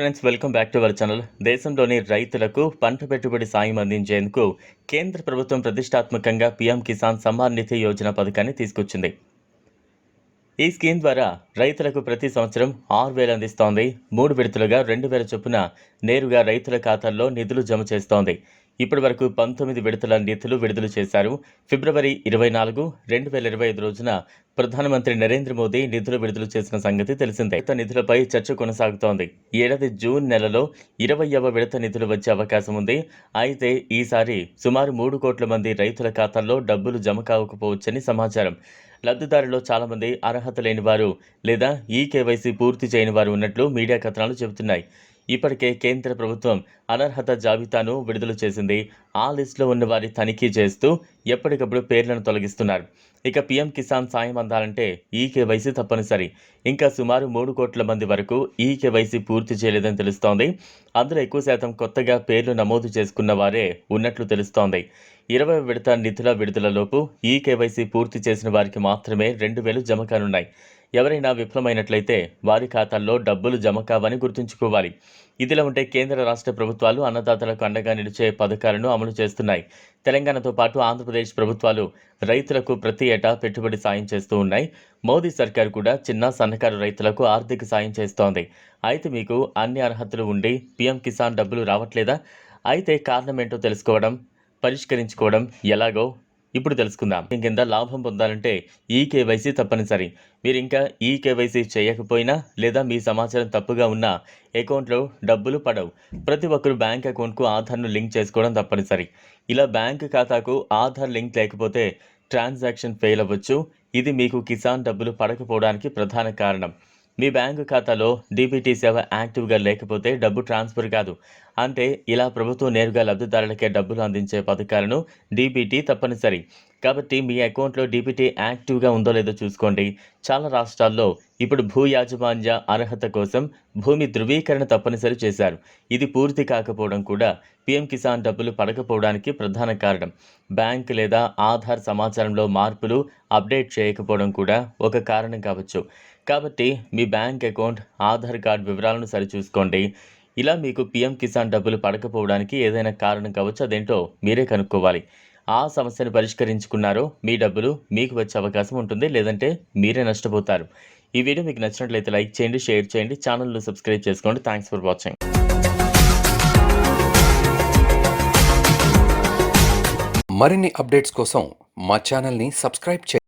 Friends welcome back to our channel దేశంలోని రైతులకు పంట పెట్టుబడి సాయం అందించేందుకు కేంద్ర ప్రభుత్వం ప్రతిష్టాత్మకంగా పీఎం కిసాన్ సమ్మాన్ నిధి యోజన పథకాన్ని తీసుకొచ్చింది. ఈ స్కీమ్ ద్వారా రైతులకు ప్రతి సంవత్సరం ఆరు వేలు అందిస్తోంది. మూడు విడతలుగా రెండు వేల చొప్పున నేరుగా రైతుల ఖాతాల్లో నిధులు జమ చేస్తోంది. ఇప్పటి వరకు పంతొమ్మిది విడతల నిధులు విడుదల చేశారు. ఫిబ్రవరి ఇరవై నాలుగు రెండు వేల ఇరవై ఐదు రోజున ప్రధానమంత్రి నరేంద్ర మోదీ నిధులు విడుదల చేసిన సంగతి తెలిసిందే. కొత్త నిధులపై చర్చ కొనసాగుతోంది. ఏడాది జూన్ నెలలో ఇరవైవ విడత నిధులు వచ్చే అవకాశం ఉంది. అయితే ఈసారి సుమారు మూడు కోట్ల మంది రైతుల ఖాతాల్లో డబ్బులు జమ కావకపోవచ్చని సమాచారం. లబ్ధిదారులో చాలామంది అర్హత లేని వారు లేదా ఈ కేవైసీ పూర్తి చేయని వారు ఉన్నట్లు మీడియా కథనాలు చెబుతున్నాయి. ఇప్పటికే కేంద్ర ప్రభుత్వం అనర్హత జాబితాను విడుదల చేసింది. ఆ లిస్టులో ఉన్న వారి తనిఖీ చేస్తూ ఎప్పటికప్పుడు పేర్లను తొలగిస్తున్నారు. ఇక పీఎం కిసాన్ సాయం అందాలంటే ఈ కేవైసీ తప్పనిసరి. ఇంకా సుమారు మూడు కోట్ల మంది వరకు ఈ కేవైసీ పూర్తి చేయలేదని తెలుస్తోంది. అందులో ఎక్కువ శాతం కొత్తగా పేర్లు నమోదు చేసుకున్న వారే ఉన్నట్లు తెలుస్తోంది. ఇరవై విడత నిధుల విడుదలలోపు ఈ కేవైసీ పూర్తి చేసిన వారికి మాత్రమే రెండు వేలు జమ కానున్నాయి. ఎవరైనా విఫలమైనట్లయితే వారి ఖాతాల్లో డబ్బులు జమ కావని గుర్తుంచుకోవాలి. ఇదిలా ఉంటే కేంద్ర రాష్ట్ర ప్రభుత్వాలు అన్నదాతలకు అండగా నిలిచే పథకాలను అమలు చేస్తున్నాయి. తెలంగాణతో పాటు ఆంధ్రప్రదేశ్ ప్రభుత్వాలు రైతులకు ప్రతి ఏటా పెట్టుబడి సాయం చేస్తూ ఉన్నాయి. మోదీ సర్కార్ కూడా చిన్న సన్నకారు రైతులకు ఆర్థిక సాయం చేస్తోంది. అయితే మీకు అన్ని అర్హతలు ఉండి పీఎం కిసాన్ డబ్బులు రావట్లేదా? అయితే కారణం ఏంటో తెలుసుకోవడం పరిష్కరించుకోవడం ఎలాగో ఇప్పుడు తెలుసుకుందాం. దీని కింద లాభం పొందాలంటే ఈ కేవైసీ తప్పనిసరి. మీరు ఇంకా ఈ కేవైసీ చేయకపోయినా లేదా మీ సమాచారం తప్పుగా ఉన్నా అకౌంట్లో డబ్బులు పడవు. ప్రతి ఒక్కరు బ్యాంక్ అకౌంట్కు ఆధార్ను లింక్ చేసుకోవడం తప్పనిసరి. ఇలా బ్యాంక్ ఖాతాకు ఆధార్ లింక్ లేకపోతే ట్రాన్సాక్షన్ ఫెయిల్ అవ్వచ్చు. ఇది మీకు కిసాన్ డబ్బులు పడకపోవడానికి ప్రధాన కారణం. మీ బ్యాంకు ఖాతాలో డీబీటీ సేవ యాక్టివ్గా లేకపోతే డబ్బు ట్రాన్స్ఫర్ కాదు. అంటే ఇలా ప్రభుత్వం నేరుగా లబ్ధిదారులకే డబ్బులు అందించే పథకాలను డీబీటీ తప్పనిసరి. కాబట్టి మీ అకౌంట్లో డీబీటీ యాక్టివ్గా ఉందో లేదో చూసుకోండి. చాలా రాష్ట్రాల్లో ఇప్పుడు భూ యాజమాన్య అర్హత కోసం భూమి ధృవీకరణ తప్పనిసరి చేశారు. ఇది పూర్తి కాకపోవడం కూడా పీఎం కిసాన్ డబ్బులు పడకపోవడానికి ప్రధాన కారణం. బ్యాంక్ లేదా ఆధార్ సమాచారంలో మార్పులు అప్డేట్ చేయకపోవడం కూడా ఒక కారణం కావచ్చు. కాబట్టి మీ బ్యాంక్ అకౌంట్ ఆధార్ కార్డ్ వివరాలను సరిచూసుకోండి. ఇలా మీకు పీఎం కిసాన్ డబ్బులు పడకపోవడానికి ఏదైనా కారణం కావచ్చు అదేంటో మీరే కనుక్కోవాలి. ఆ సమస్యను పరిష్కరించుకున్నారో. మీ డబ్బులు మీకు వచ్చే అవకాశం ఉంటుంది. లేదంటే మీరే నష్టపోతారు. ఈ వీడియో మీకు నచ్చినట్లయితే లైక్ చేయండి షేర్ చేయండి ఛానల్ను సబ్స్క్రైబ్ చేసుకోండి. థ్యాంక్స్ ఫర్ వాచింగ్ మరిన్ని అప్డేట్స్ కోసం మా ఛానల్ని సబ్స్క్రైబ్ చేయండి.